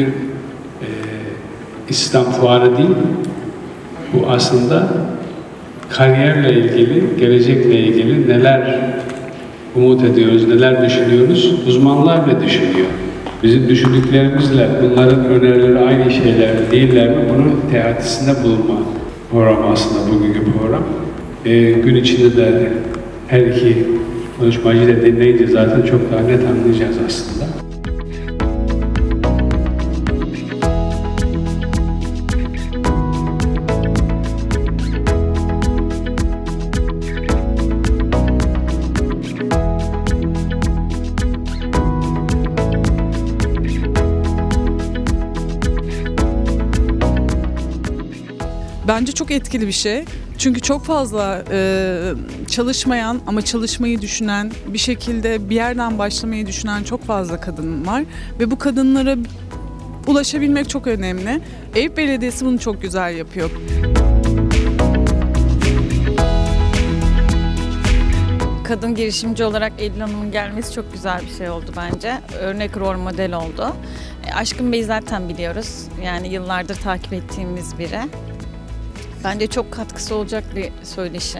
bir e, İslam fuarı değil. Bu aslında kariyerle ilgili, gelecekle ilgili neler umut ediyoruz, neler düşünüyoruz, uzmanlar ne düşünüyor? Bizim düşündüklerimizle bunların önerileri aynı şeyler değiller mi? Bunun teatisinde bulunma programı aslında bugünkü program. Ee, gün içinde de her iki konuşmacıyı dinleyince zaten çok daha net anlayacağız aslında. Bence çok etkili bir şey. Çünkü çok fazla e, çalışmayan ama çalışmayı düşünen, bir şekilde bir yerden başlamayı düşünen çok fazla kadın var. Ve bu kadınlara ulaşabilmek çok önemli. Eyüp Belediyesi bunu çok güzel yapıyor. Kadın girişimci olarak Eylül Hanım'ın gelmesi çok güzel bir şey oldu bence. Örnek rol model oldu. E, Aşkın Bey'i zaten biliyoruz. Yani yıllardır takip ettiğimiz biri. Bence çok katkısı olacak bir söyleşi.